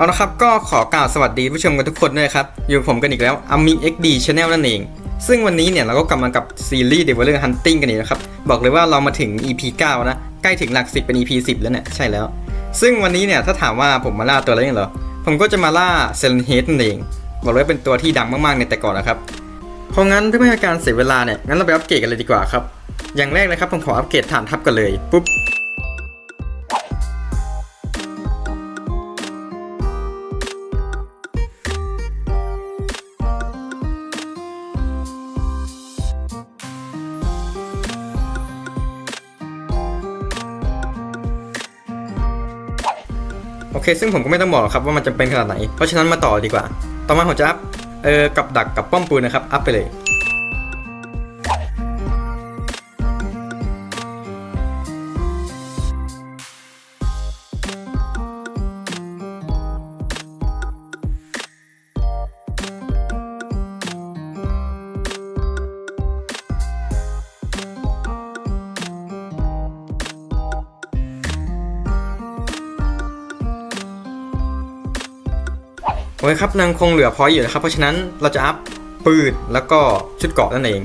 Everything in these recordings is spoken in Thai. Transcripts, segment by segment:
เอาละครับก็ขอกล่าวสวัสดีผู้ชมกันทุกคนด้วยครับ อยู่กับผมกันอีกแล้ว Ami XD Channel นั่นเอง ซึ่งวันนี้เนี่ยเราก็กลับมากับซีรีส์ Devourer Hunting กันอีกแล้วครับ บอกเลยว่าเรามาถึง EP 9 นะ ใกล้ถึงหลัก 10 เป็น EP 10 แล้วเนี่ย ใช่แล้ว ซึ่งวันนี้เนี่ยถ้าถามว่าผมมาล่าตัวอะไรเหรอ ผมก็จะมาล่าเซเลนเฮดนั่นเอง บอกเลยว่าเป็นตัวที่ดังมากๆในแต่ก่อนนะครับ เพราะงั้นเพื่อไม่ให้การเสียเวลาเนี่ยงั้นเราไปอัปเกรดกันเลยดีกว่าครับอย่างแรกนะครับผมขออัปเกรดฐานทัพกันเลยปุ๊บ เค ซึ่งผมก็ไม่ต้องบอกหรอกครับว่ามันจำเป็นขนาดไหน เพราะฉะนั้นมาต่อดีกว่า ต่อมาผมจะอัพเอ่อกับดักกับป้อมปืนนะครับ อัพไปเลย ครับยังคงเหลือพออยู่นะครับเพราะฉะนั้นเราจะอัพปืนแล้วก็ชุดเกราะนั่นเอง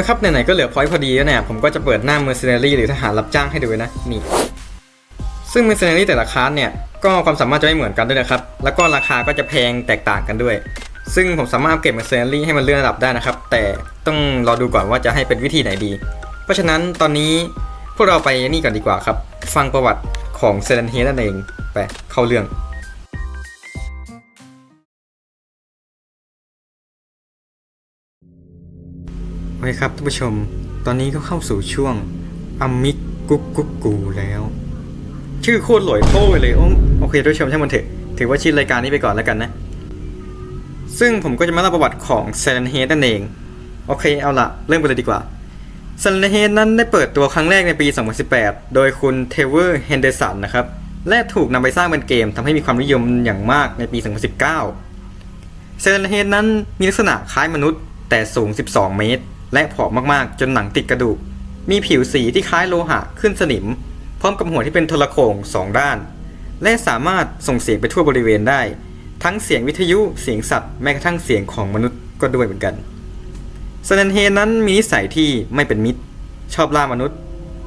ไปโอเครับ ไหนๆก็เหลือพอยต์พอดีแล้วเนี่ย ผมก็จะเปิดหน้า Mercenary หรือทหารรับจ้างให้ดูนะ นี่ ซึ่ง Mercenary แต่ละคลาสเนี่ย ก็ความสามารถจะไม่เหมือนกันด้วยนะครับ แล้วก็ราคาก็จะแพงแตกต่างกันด้วย ซึ่งผมสามารถอัปเก็บ Mercenary ให้มันเลื่อนระดับได้นะครับ แต่ต้องรอดูก่อนว่าจะให้เป็นวิธีไหนดี เพราะฉะนั้นตอนนี้พวกเราไปนี่ก่อนดีกว่าครับ ฟังประวัติของเซเลนเฮนั่นเอง ไปเข้าเรื่อง โอเคครับท่านผู้ชม ตอนนี้ก็เข้าสู่ช่วงอมิกกุ๊กกุ๊กกูแล้ว ชื่อโคตรหลอยโต้เลยโอ้โอเคท่านผู้ชมช่างมันเถอะ ถือว่าชื่อรายการนี้ไปก่อนแล้วกันนะ ซึ่งผมก็จะมาเล่าประวัติของเซเลนเฮดนั่นเอง โอเคเอาละเริ่มกันเลยดีกว่าเซเลนเฮดนั้นได้เปิดตัวครั้งแรกในปี 2018 โดยคุณเทเวอร์เฮนเดอร์สันนะครับ และถูกนำไปสร้างเป็นเกมทำให้มีความนิยมอย่างมากในปี 2019เซเลนเฮดนั้นมีลักษณะคล้ายมนุษย์แต่สูง 12 เมตร และผอมมากๆ จนหนังติดกระดูก มีผิวสีที่คล้ายโลหะขึ้นสนิม พร้อมกับหัวที่เป็นโทรโขงสองด้าน และสามารถส่งเสียงไปทั่วบริเวณได้ ทั้งเสียงวิทยุเสียงสัตว์แม้กระทั่งเสียงของมนุษย์ก็ด้วยเหมือนกันเซเลนเฮนั้นมีนิสัยที่ไม่เป็นมิตร ชอบล่ามนุษย์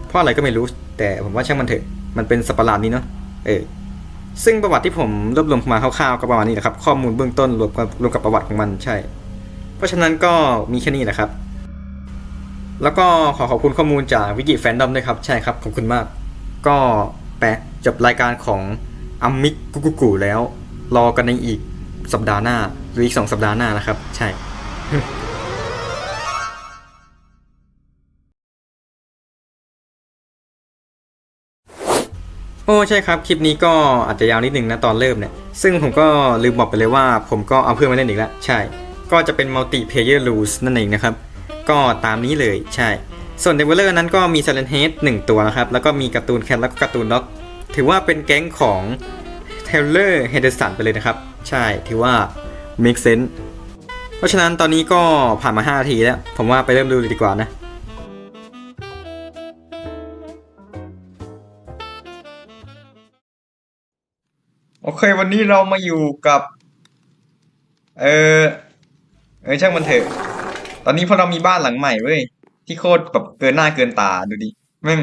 เพราะอะไรก็ไม่รู้ แต่ผมว่าช่างมันเถอะมันเป็นสัตว์ประหลาดนี้เนาะเออซึ่งประวัติที่ผมรวบรวมมาคร่าวๆก็ประมาณนี้แหละครับ ข้อมูลเบื้องต้นรวมกับรวมกับประวัติของมันใช่ เพราะฉะนั้นก็มีแค่นี้นะครับ แล้วก็ขอขอบคุณข้อมูลจากวิกิแฟนดอมด้วยครับ ใช่ครับ ขอบคุณมาก ก็แปะจบรายการของอัมมิกกุกุกุแล้ว รอกันในอีกสัปดาห์หน้า หรืออีกสองสัปดาห์หน้านะครับ ใช่โอ้ใช่ครับ คลิปนี้ก็อาจจะยาวนิดนึงนะตอนเริ่มเนี่ย ซึ่งผมก็ลืมบอกไปเลยว่าผมก็เอาเพื่อนมาเล่นอีกแล้ว ใช่ ก็จะเป็น multi player rules นั่นเองนะครับ ก็ตามนี้เลยใช่ ส่วน Developer นั้นก็มี Silent Head 1ตัวนะครับ แล้วก็มีการ์ตูนแคทแล้วก็การ์ตูนด็อก ถือว่าเป็นแก๊งของ Taylor Henderson ไปเลยนะครับ ใช่ถือว่า make sense เพราะฉะนั้นตอนนี้ก็ผ่านมา5นาทีแล้ว ผมว่าไปเริ่มดูเลยดีกว่านะโอเค วันนี้เรามาอยู่กับ เออเออช่างมันเถอะ ตอนนี้พวกเรามีบ้านหลังใหม่เว้ยที่โคตรแบบเกินหน้าเกินตาดูดิแม่ง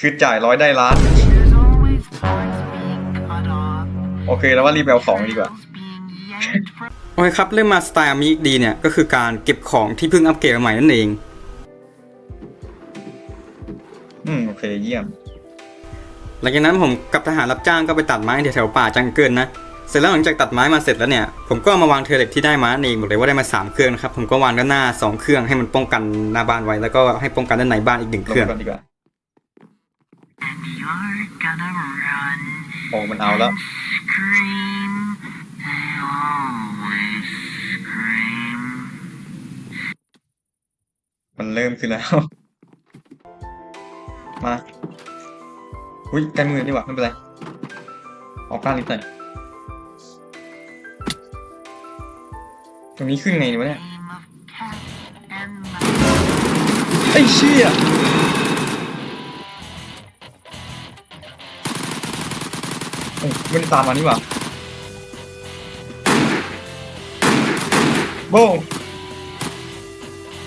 คือจ่ายร้อยได้ล้าน There's always times being cut off. โอเคแล้วว่ารีบไปเอาของดีกว่า Being yanked from โอเคครับเริ่มมาสไตล์อามิกดีเนี่ย ก็คือการเก็บของที่เพิ่งอัปเกรดมาใหม่นั่นเอง อืม โอเคเยี่ยม หลังจากนั้นผมกับทหารรับจ้างก็ไปตัดไม้แถวๆป่าจังเกิลนะ เสร็จแล้วหลังจากตัดไม้มาเสร็จแล้วเนี่ยผมก็เอามาวางเทอร์เล็ตที่ได้มานั่นเองบอกเลยว่าได้มา 3 เครื่องนะครับผมก็วางด้านหน้า 2 เครื่องให้มันป้องกันหน้าบ้านไว้แล้วก็ให้ป้องกันด้านในบ้านอีกหนึ่งเครื่อง and you're gonna run โอ้มันเอาแล้ว Scream. They always scream. มันเริ่มขึ้นแล้ว มา อุ้ยใกล้มือนี่หว่าไม่เป็นไร ออกกล้านนิดหน่อย ตรงนี้ขึ้นไงดีวะเนี่ย Game of cat and mouse. ไอ้เชี่ยโอ้ไม่ได้ตามมานี่หว่าโบ้ง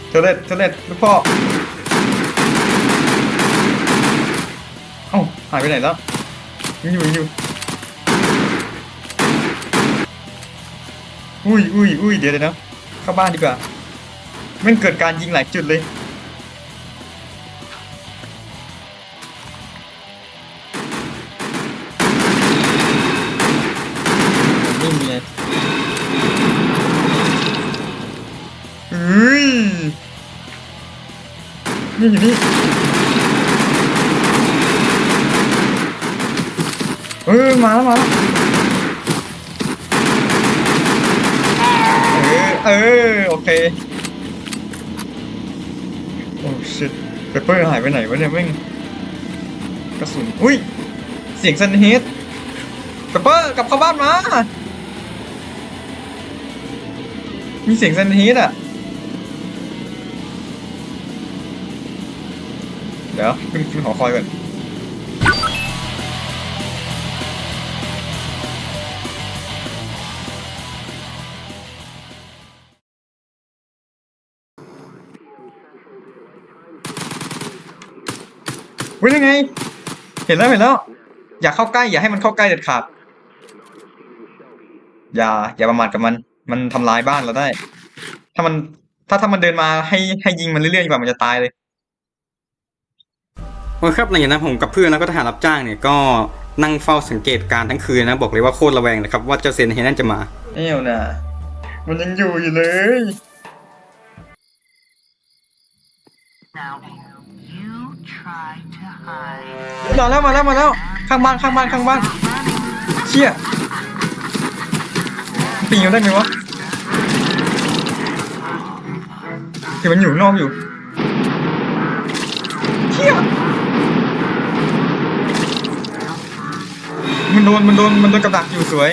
เทเลตเทเลตลูกพ่อเอ้าหายไปไหนแล้วยังอยู่ยังอยู่ อุ้ยอุ้ยอุ้ยเดี๋ยวเดี๋ยวนะเข้าบ้านดีกว่ามันเกิดการยิงหลายจุดเลย นี่ไงเฮ้ยนี่อยู่นี่เออมาแล้วมาแล้ว เออโอเค โอ้ชิตเปเปอร์หายไปไหนวะเนี่ยแม่งกระสุน อุ้ย เสียงซันเฮดเปเปอร์กลับเข้าบ้านมา มีเสียงซันเฮดอะ เดี๋ยวขึ้นขึ้นหอคอยก่อน เว้ยยังไง เห็นแล้วเห็นแล้ว อย่าเข้าใกล้ อย่าให้มันเข้าใกล้เด็ดขาด อย่า อย่าประมาทกับมัน มันทำลายบ้านเราได้ ถ้ามัน ถ้าถ้ามันเดินมาให้ให้ยิงมันเรื่อยๆดีกว่ามันจะตายเลยโอเคครับหลังจากนั้นผมกับเพื่อนแล้วก็ทหารรับจ้างเนี่ยก็นั่งเฝ้าสังเกตการณ์ทั้งคืนนะบอกเลยว่าโคตรระแวงนะครับว่าเจ้าเซนเฮนั่นจะมาเอ้วน่ะมันยังอยู่อยู่เลย มาแล้วมาแล้วมาแล้ว ข้างบ้านข้างบ้านข้างบ้านเชี่ยปีนได้ไหมวะเห็นมันอยู่นอกอยู่เชี่ยมันโดนมันโดนมันโดนกับดักอยู่สวย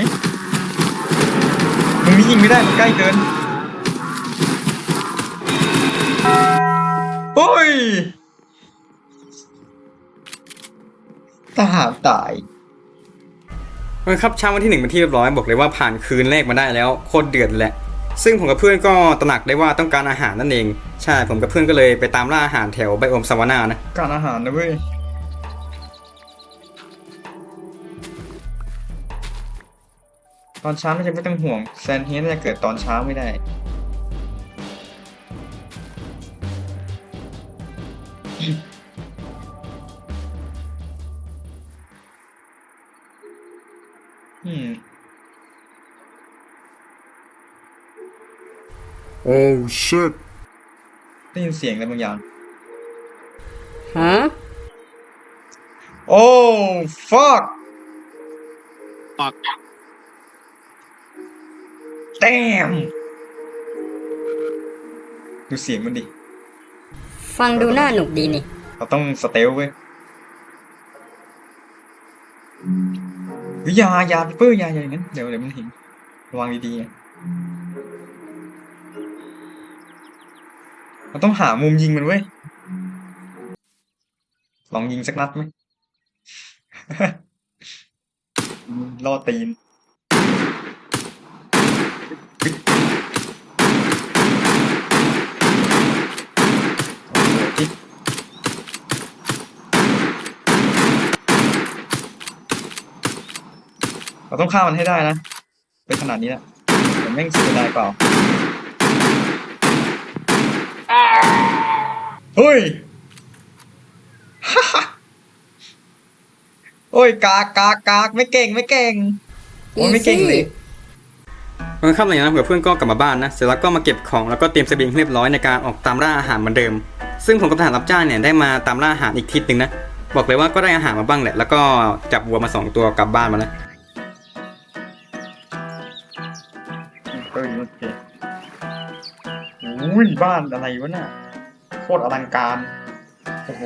มึงนี่ยิงไม่ได้มันใกล้เกินโอ้ย ทหารตายโอเคครับเช้าวันที่หนึ่งเป็นที่เรียบร้อยบอกเลยว่าผ่านคืนแรกมาได้แล้วโคตรเดือดเลยแหละ ซึ่งผมกับเพื่อนก็ตระหนักได้ว่าต้องการอาหารนั่นเอง ใช่ผมกับเพื่อนก็เลยไปตามล่าอาหารแถวไบโอมซาวานานะ การอาหารนะเว้ยตอนเช้าน่าจะไม่ต้องห่วงแซนเฮนน่าจะเกิดตอนเช้าไม่ได้ Oh shit. ได้ยินเสียงอะไรบางอย่าง ฮะ โอ้ fuck Fuck. damn ดูเสียงมันดิ ฟังดูน่าหนุกดีนี่ เราต้องสเตลเว้ยเฮ้ยอยาอยาเปอร์อยาอย่าอย่างนั้น เดี๋ยวเดี๋ยวมันเห็นระวังดีๆ เราต้องหามุมยิงมันเว้ย ลองยิงสักนัดไหม ล่อตีน เราต้องฆ่ามันให้ได้นะเป็นขนาดนี้นะแต่แม่งเสียดายเปล่า เฮ้ยโอ้ยกากกากกากไม่เก่งไม่เก่งโอ้ยไม่เก่งเลยเออครับหลังจากนั้นเผื่อเพื่อนก็กลับมาบ้านนะ เสร็จแล้วก็มาเก็บของแล้วก็เตรียมเสบียงให้เรียบร้อยในการออกตามล่าอาหารเหมือนเดิม ซึ่งผมกับทหารรับจ้างเนี่ยได้มาตามล่าอาหารอีกทิศหนึ่งนะ บอกเลยว่าก็ได้อาหารมาบ้างแหละ แล้วก็จับวัวมาสองตัวกลับบ้านมาแล้ว อุ้ยบ้านอะไรวะน่ะโคตรอลังการ โอ้โห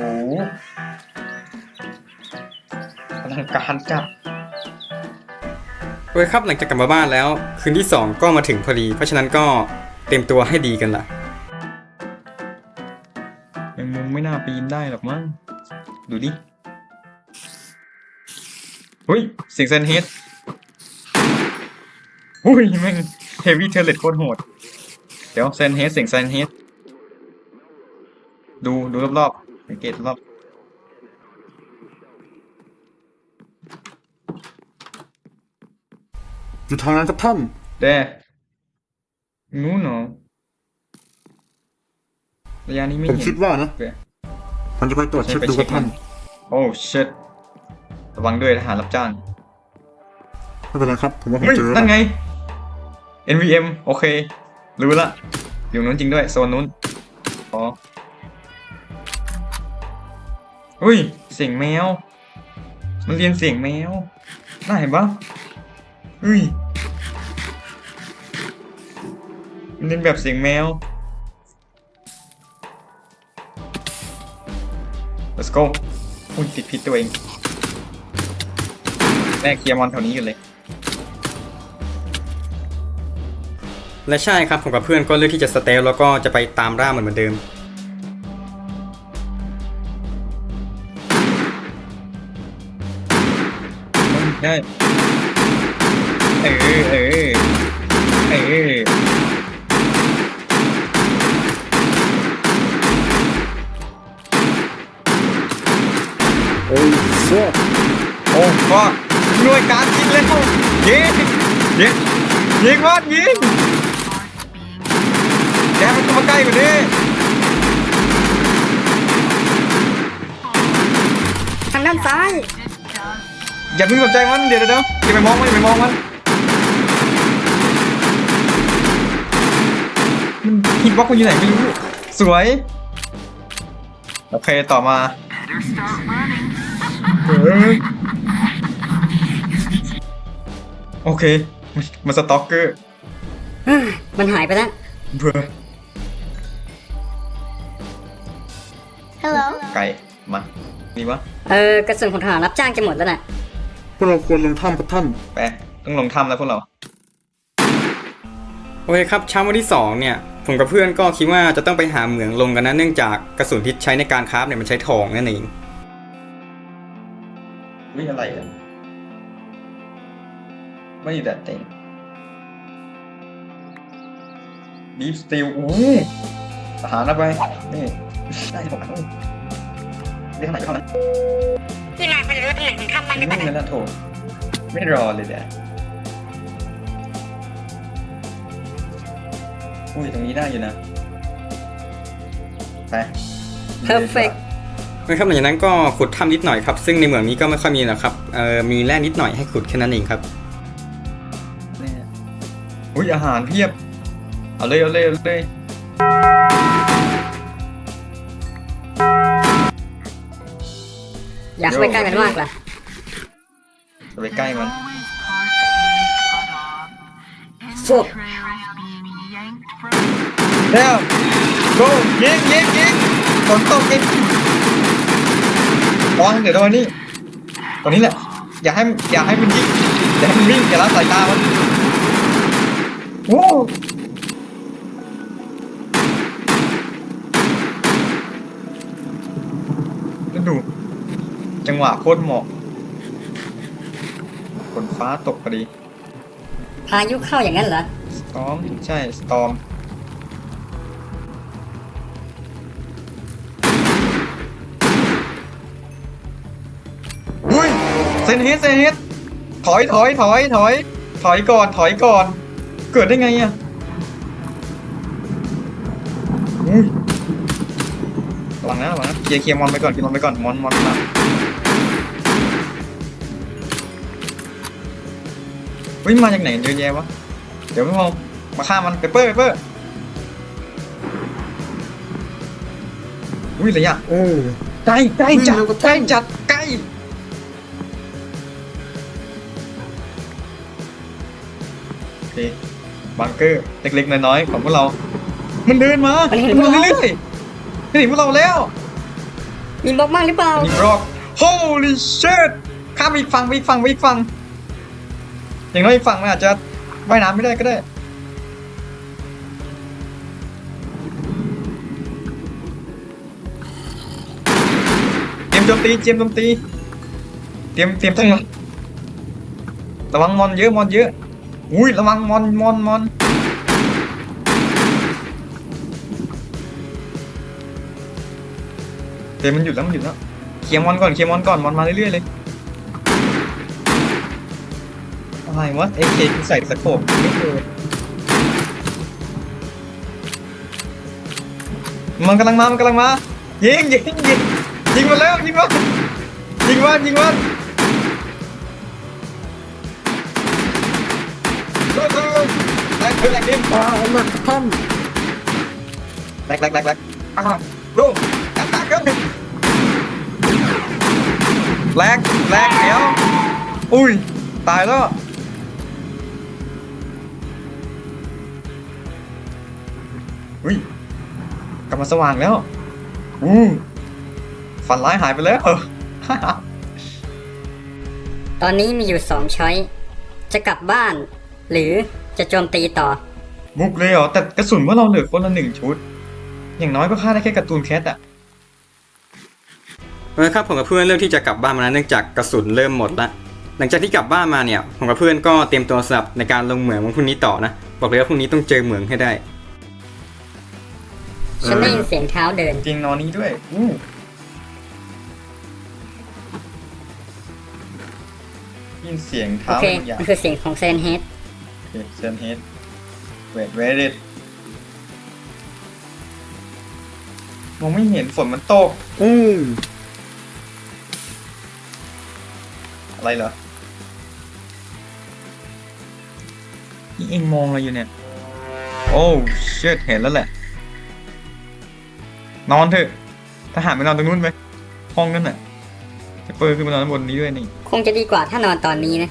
อลังการจัดโอเคครับหลังจากกลับมาบ้านแล้ว คืนที่สองก็มาถึงพอดี เพราะฉะนั้นก็เต็มตัวให้ดีกันล่ะยังมุมไม่น่าปีนได้หรอกมั้ง ดูดิ เฮ้ยเสียงเซนเฮดอุ้ยแม่งเฮฟวี่เทเลตโคตรโหด เดี๋ยวเซนเฮดเสียงเซนเฮดดูดูรอบๆสังเกตรอบอยู่ทางนั้นครับท่านแดนู้นเหรอระยะนี้ไม่ผมเห็นคิดว่านะโอเคผมจะไปตรวจเช็คดูครับท่าน โอ้ชิตระวังด้วยทหารรับจ้างไม่เป็นไรครับ ผมว่าผมเฮ้ยเจอนั่นไง NVM โอเค รู้ละ อยู่นู้นจริงด้วย โซนนู้น อ๋อ อุ้ย เสียงแมว มันเรียนเสียงแมว น่าเห็นปะอุ้ย มันเรียนแบบเสียงแมว let's go อุ้ยติดพิษตัวเองแรกเคลียร์มอนแถวนี้กันเลย และใช่ครับผมกับเพื่อนก็เลือกที่จะสเตลแล้วก็จะไปตามร่ามันเหมือนเดิม ได้เออเออเออโอ้ยเสื้อโอ้ก็หน่วยการยิงเล่นยิงยิงยิงวอดยิง ใกล้กว่านี้ทางด้านซ้ายอย่าเพิ่งสนใจมันเดี๋ยวเดี๋ยวเดี๋ยวอย่าไปมองมันอย่าไปมองมันมันฮิตบล็อกมันอยู่ไหนไม่รู้สวย โอเคต่อมา Better start running. โอเค มันสต็อกเกอร์เฮ้ยมันหายไปแล้วเบื่อ มานี่วะเออกระสุนของทหารรับจ้างจะหมดแล้วน่ะพวกเราควรลงถ้ำครับท่าน ไปต้องลงถ้ำแล้วพวกเรา โอเคครับเช้าวันที่สองเนี่ยผมกับเพื่อนก็คิดว่าจะต้องไปหาเหมืองลงกันนะเนื่องจากกระสุนที่ใช้ในการคราฟเนี่ยมันใช้ทองนั่นเองไม่อะไรกันไม่แต่เต็งบีฟสตีลโอ้ทหารนะไป นี่ได้หมด แล้เรียกเท่าไหร่เท่านั้นที่นายพอจะรู้ตำแหน่งของถ้ำมันหรือเปไม่ล่างั้นนะโถไม่รอเลยเดี๋ยวอุ้ยตรงนี้ได้อยู่นะไป Perfect นะครับหลังจากนั้นก็ขุดถ้ำนิดหน่อยครับ ซึ่งในเหมืองนี้ก็ไม่ค่อยมีหรอกครับเอ่อมีแร่นิดหน่อยให้ขุดแค่นั้นเองครับอุ้ยอาหารเพียบ เอาเลยเอาเลยเอาเลย อยากเข้าไปใกล้มันมากล่ะจะไปใกล้มัน Always partially cut off. And the Fuck. trail is being yanked from แล้วโก้ยิงยิงยิงฝนตกยิงระวังเดี๋ยวโดนนี่ตรงนี้แหละ อย่าให้อย่าให้มันยิงอย่าให้มันวิ่งอย่าละสายตามันโอ้ จังหวะโคตรเหมาะฝนฟ้าตกพอดีพายุเข้าอย่างนั้นเหรอสตอมใช่สตอมอุ้ยเซนเฮดเซนเฮดถอยถอยถอยถอยถอยก่อนถอยก่อน เกิดได้ไงอะอุ้ยระวังนะระวังนะเคลียร์เคลียร์มอนไปก่อนเคลียร์มอนไปก่อนมอนมอนมา ฮ้ยมาจากไหนเยอะแยะวะ เดี๋ยวไม่มองมาฆ่ามันเปเปอร์เปเปอร์อุ้ยระยะโอ้ใกล้ใกล้จัดใกล้จัดใกล้โอเคบังเกอร์เล็กๆน้อยๆของพวกเรา มันเดินมามันเห็นมันพวกเราเรื่อยๆมันเห็นพวกเราแล้วมีบล็อกมากหรือเปล่านี่บล็อก holy shit ข้ามไปอีกฝั่งไปอีกฝั่งไปอีกฝั่ง อย่างน้อยอีกฝั่งมันอาจจะว่ายน้ำไม่ได้ก็ได้ เตรียมโจมตีเตรียมโจมตีเตรียมเตรียมตั้งหลักระวังมอนเยอะมอนเยอะ อุ้ยระวังมอนมอนมอนเตรียมมันหยุดแล้วมันหยุดแล้วเคลียร์มอนก่อนเคลียร์มอนก่อนมอนมาเรื่อยๆเลย อะไรวะเอเคใส่สะโขบไม่เจอมันกำลังมา มันกำลังมา ยิงยิงยิงยิงมาแล้วยิงมายิงมันยิงมันเร็วเร็วเร็วแรงขึ้นแรงขึ้นปลาหลักท่านแรกแรกแรกแรกอะรูแรกแรกครับแรกแรกเดี๋ยวอุ้ย ตายแล้ว อุ้ยกลับมาสว่างแล้วอู้ฝันร้ายหายไปแล้ว ตอนนี้มีอยู่สองช้อยจะกลับบ้าน หรือจะโจมตีต่อ บุกเลยเหรอ แต่กระสุนว่าเราเหลือคนละหนึ่งชุด อย่างน้อยก็ฆ่าได้แค่การ์ตูนแคทอะเออครับผมกับเพื่อนเริ่มที่จะกลับบ้านมาแล้วเนื่องจากกระสุนเริ่มหมดละหลังจากที่กลับบ้านมาเนี่ยผมกับเพื่อนก็เตรียมตัวสำหรับในการลงเหมืองวันพรุ่งนี้ต่อนะ บอกเลยว่าพรุ่งนี้ต้องเจอเหมืองให้ได้ ฉันได้ยินเสียงเท้าเดิน จริงนอนนี้ด้วยอู้ยินเสียงโอเท้าเคบางอย่างมันคือเสียงของเซนเฮดโอเคเซนเฮดเวทเวทมองไม่เห็นฝนมันตกอู้อะไรเหรอ นี่เองมองอะไรอยู่เนี่ย โอ้ เชิดเห็นแล้วแหละ นอนเถอะทหารไปนอนตรงนู้นไหมห้องนั้นน่ะจะเปิดขึ้นมานอนบนนี้ด้วยนี่ คงจะดีกว่าถ้านอนตอนนี้นะ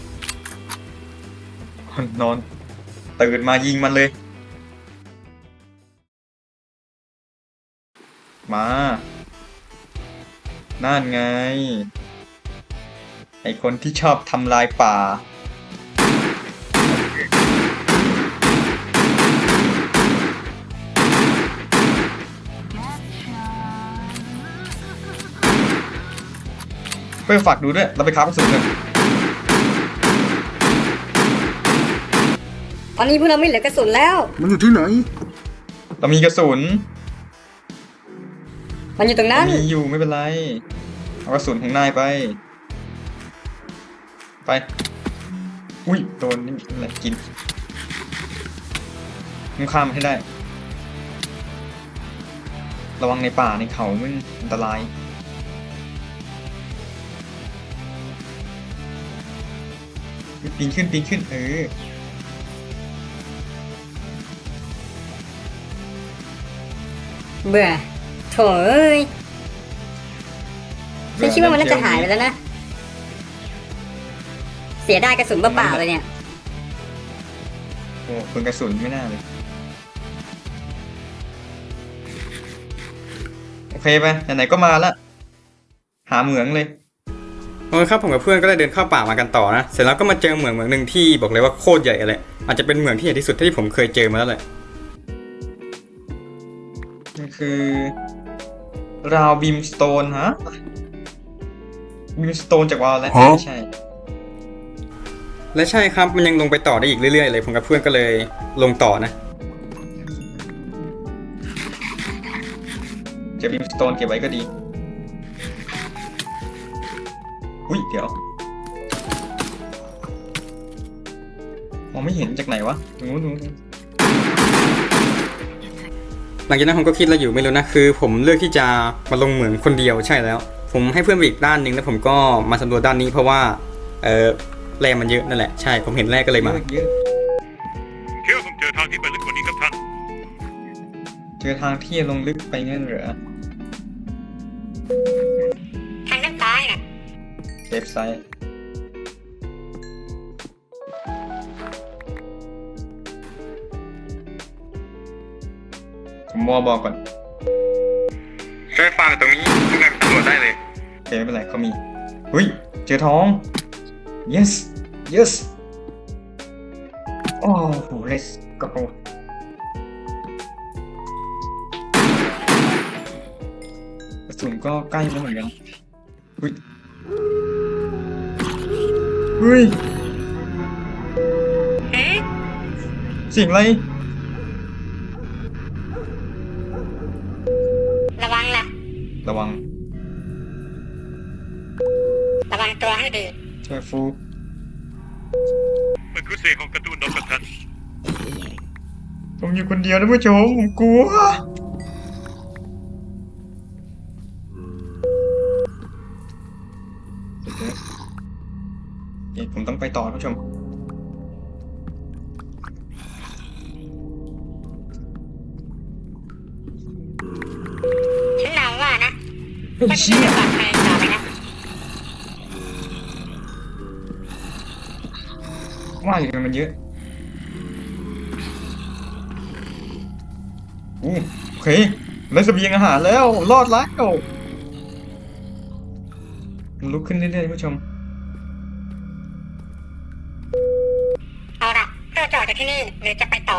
นอน ตื่นมายิงมันเลย มานั่นไง ไอคนที่ชอบทำลายป่า เพื่อฝากดูด้วย เราไปค้ากระสุนกันตอนนี้พวกเราไม่เหลือกระสุนแล้ว มันอยู่ที่ไหน เรามีกระสุนมันอยู่ตรงนั้น มีอยู่ไม่เป็นไร เอากระสุนของนายไป ไป อุ้ยโดนนี่อะไรกินมึงข้ามให้ได้ ระวังในป่าในเขามันอันตราย ปีนขึ้นปีนขึ้นเออเบื่อโถเอ้ยฉันคิดว่ามันน่าจะหายไปแล้วนะ เสียดายกระสุนเปล่าๆเลยเนี่ย โอ้ปืนกระสุนไม่น่าเลย โอเคไปไหนๆก็มาละ หาเหมืองเลย โอเคครับผมกับเพื่อนก็ได้เดินเข้าป่ามากันต่อนะ เสร็จแล้วก็มาเจอเหมืองเหมืองหนึ่งที่บอกเลยว่าโคตรใหญ่เลย อาจจะเป็นเหมืองที่ใหญ่ที่สุดที่ผมเคยเจอมาแล้วแหละนี่คือ ราวบีมสโตนฮะบีมสโตนจากวาลแล้วไม่ใช่ และใช่ครับมันยังลงไปต่อได้อีกเรื่อยๆเลย ผมกับเพื่อนก็เลยลงต่อนะเจอบิมสโตนเก็บไว้ก็ดี อุ้ยเดี๋ยว มองไม่เห็นจากไหนวะตรงนู้นตรงนู้นหลังจากนั้นผมก็คิดแล้วอยู่ไม่รู้นะคือ ผมเลือกที่จะมาลงเหมืองคนเดียวใช่แล้ว ผมให้เพื่อนไปอีกด้านหนึ่งแล้วผมก็มาสำรวจด้านนี้เพราะว่าเออแร่มันเยอะนั่นแหละใช่ผมเห็นแร่ก็เลยมาคิดว่าผมเจอทางที่ไปลึกกว่านี้ครับท่าน เจอทางที่ลงลึกไปงั้นเหรอ เซฟไซต์ผมวอบอกก่อนช่วยฟังตรงนี้ทุกงานตำรวจได้เลย โอเคไม่เป็นไรเขามีเฮ้ย เจอทอง yes yes โอ้โห let's go กระสุนก็ใกล้แล้วเหมือนกัน เฮ้ยเฮ้ยเสียงอะไรระวังนะระวังระวังตัวให้ดีช่วยฟูมันคือเสียงของการ์ตูนดอกกัปตันผมอยู่คนเดียวนะผู้ชมผมกลัว ต้องไปต่อท่านผู้ชม ฉันเดาว่านะไอ้เชี่ยปลอดภัยต่อไปนะ ว่าอยู่ทำไมมันเยอะอู้โอเคได้เสบียงอาหารแล้ว รอดแล้วมันลุกขึ้นเรื่อยๆท่านผู้ชม เอาละเรา จะออกจากที่นี่หรือจะไปต่อ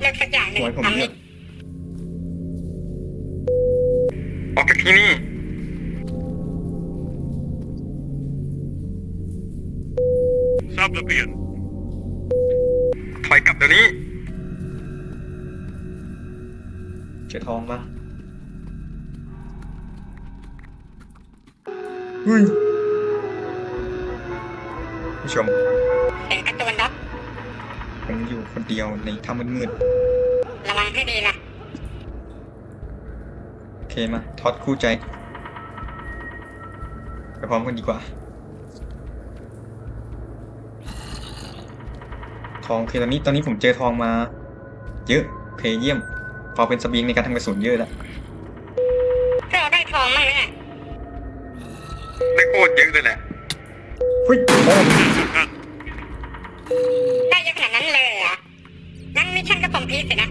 เลือกสักอย่างหนึ่งโอ้ยผมทำเลืนี่อกออกจากที่นี่ ทราบระเบียน ถอยกลับเดี๋ยวนี้ เจอทองมาเฮ้ยผู้ชม เสียงการ์ตูนด็อกผมอยู่คนเดียวในถ้ำมืดระวังให้ดีนะๆโอเคมาทอดคู่ใจ ไปพร้อมกันดีกว่า ทองโอเคตอนนี้ตอนนี้ผมเจอทองมา เยอะโอเคเยี่ยม พอเป็นเสบียงในการทำกระสุนเยอะแล้วเราได้ทองมั้งเนี่ยได้โคตรเยอะเลยแหละเฮ้ยโอ้ท่าน ได้เยอะขนาดนั้นเลยเหรองั้นมิชชั่นก็คอมพลีทสินะ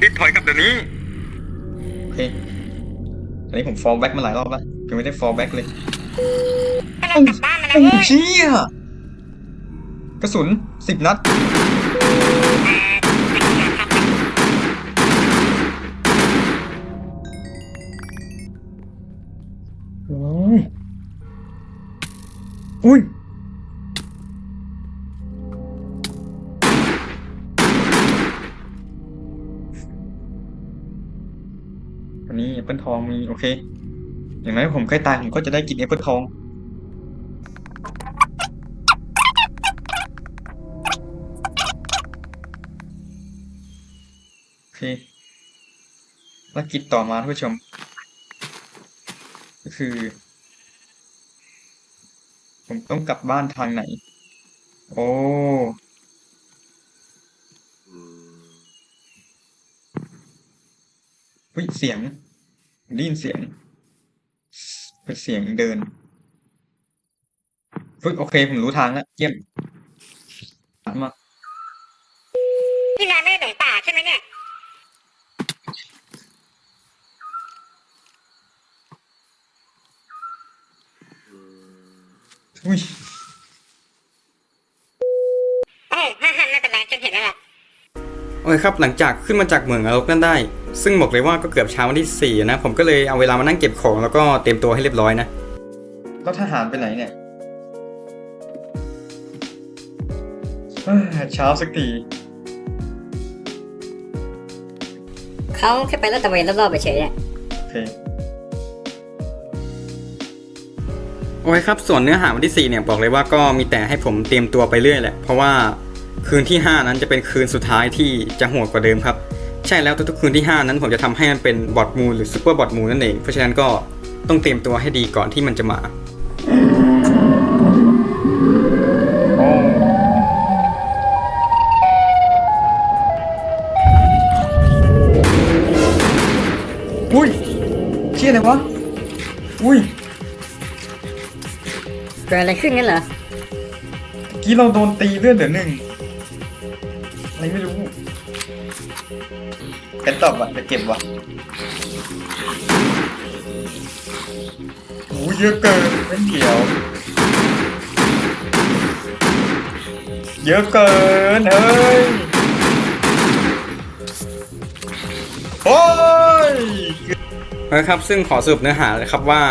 รีบถอยกลับเดี๋ยวนี้ โอเคอันนี้ผม fall back มาหลายรอบแล้วยังไม่ได้ fall back เลยถ้าเรากลับบ้านมาแล้วโอ้เว้ย เชี่ยกระสุนสิบนัด อุ้ยวันนี้แอปเปิลทองมีโอเค อย่างน้อยผมใกล้ตายผมก็จะได้กินแอปเปิลทองโอเคภารกิจต่อมาท่านผู้ชม ก็คือ ผมต้องกลับบ้านทางไหน โอ้เฮ้ยเสียงได้ยินเสียง เป็นเสียงเดินเฮ้ยโอเค ผมรู้ทางแล้วเยี่ยมมา พี่นายไม่ได้หลงป่าใช่ไหมเนี่ย อุ้ยโอ้ฮ่าฮ่าไม่เป็นไรฉันเห็นแล้วล่ะโอเคครับหลังจากขึ้นมาจากเหมืองนรกนั่นได้ ซึ่งบอกเลยว่าก็เกือบเช้าวันที่ 4 นะ ผมก็เลยเอาเวลามานั่งเก็บของแล้วก็เตรียมตัวให้เรียบร้อยนะ แล้วทหารไปไหนเนี่ยเอ้อเช้าสักทีเขาแค่ไปลาดตระเวนรอบๆไปเฉยๆอะโอเค โอเคครับ ส่วนเนื้อหาวันที่ 4 เนี่ยบอกเลยว่าก็มีแต่ให้ผมเตรียมตัวไปเรื่อยแหละ เพราะว่าคืนที่ 5 นั้นจะเป็นคืนสุดท้ายที่จะโหดกว่าเดิมครับ ใช่แล้วทุกๆคืนที่ 5 นั้นผมจะทำให้มันเป็นบอทมูลหรือซูเปอร์บอทมูลนั่นเอง เพราะฉะนั้นก็ต้องเตรียมตัวให้ดีก่อนที่มันจะมาอุ้ยเชี่ยอะไรวะอุ้ย เกิดอะไรขึ้นกันเหรอเมื่อกี้เราโดนตีเลือดเหลือหนึ่งอะไรไม่รู้กันตอบอะจะเก็บว่ะโอ้เยอะเกินไม่เกี่ยว เยอะเกินเฮ้ยโอ้ยนะครับซึ่งขอสรุปเนื้อหาเลยครับว่า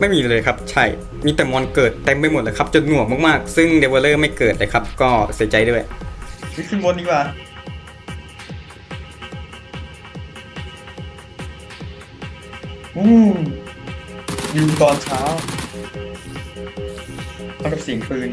ไม่มีเลยครับใช่ มีแต่มอนเกิดเต็มไปหมดเลยครับจนหน่วงมากๆ ซึ่งเดเวลเลอร์ไม่เกิดเลยครับ ก็เสียใจด้วยขึ้นบนดีกว่าอู้ยิงตอนเช้าเท่ากับเสียงปืน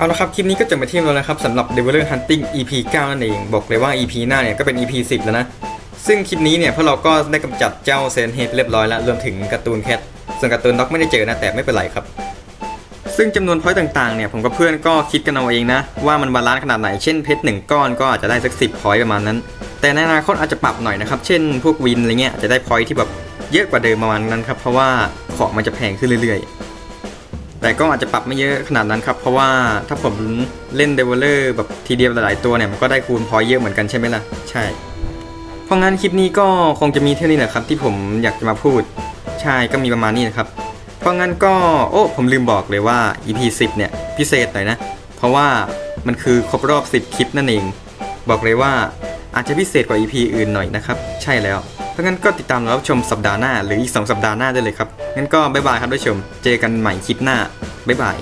เอาละครับ คลิปนี้ก็จบไปที่แล้วนะครับสำหรับ Developer Hunting EP 9 นั่นเอง บอกเลยว่า EP หน้าเนี่ยก็เป็น EP 10 แล้วนะ ซึ่งคลิปนี้เนี่ยพวกเราก็ได้กำจัดเจ้าเซนเฮดเรียบร้อยแล้วรวมถึงการ์ตูนแคทส่วนการ์ตูนด็อกไม่ได้เจอนะแต่ไม่เป็นไรครับ ซึ่งจำนวนพอยต์ต่างๆเนี่ยผมกับเพื่อนก็คิดกันเอาเองนะ ว่ามันบาลานซ์ขนาดไหนเช่นเพชรหนึ่งก้อนก็อาจจะได้สัก10พอยต์ประมาณนั้น แต่ในอนาคตอาจจะปรับหน่อยนะครับเช่น พวกวินอะไรเงี้ยจจะได้พอยต์ที่แบบเยอะกว่าเดิมประมาณนั้นครับเพราะว่าของมันจะแพงขึ้นเรื่อยๆ แต่ก็อาจจะปรับไม่เยอะขนาดนั้นครับ เพราะว่าถ้าผมเล่นเดเวลเลอร์แบบทีเดียวหลายๆตัวเนี่ย มันก็ได้คูณพอยเยอะเหมือนกันใช่ไหมล่ะ ใช่ เพราะงั้นคลิปนี้ก็คงจะมีเท่านี้แหละครับ ที่ผมอยากจะมาพูด ใช่ก็มีประมาณนี้นะครับ เพราะงั้นก็โอ้ผมลืมบอกเลยว่า EP 10 เนี่ย พิเศษหน่อยนะ เพราะว่ามันคือครบรอบ 10 คลิปนั่นเอง บอกเลยว่าอาจจะพิเศษกว่า EP อื่นหน่อยนะครับ ใช่แล้ว เพราะงั้นก็ติดตามรับชมสัปดาห์หน้าหรืออีก 2 สัปดาห์หน้าได้เลยครับงั้นก็บ๊ายบายครับทุกผู้ชม เจอกันใหม่คลิปหน้าบ๊ายบาย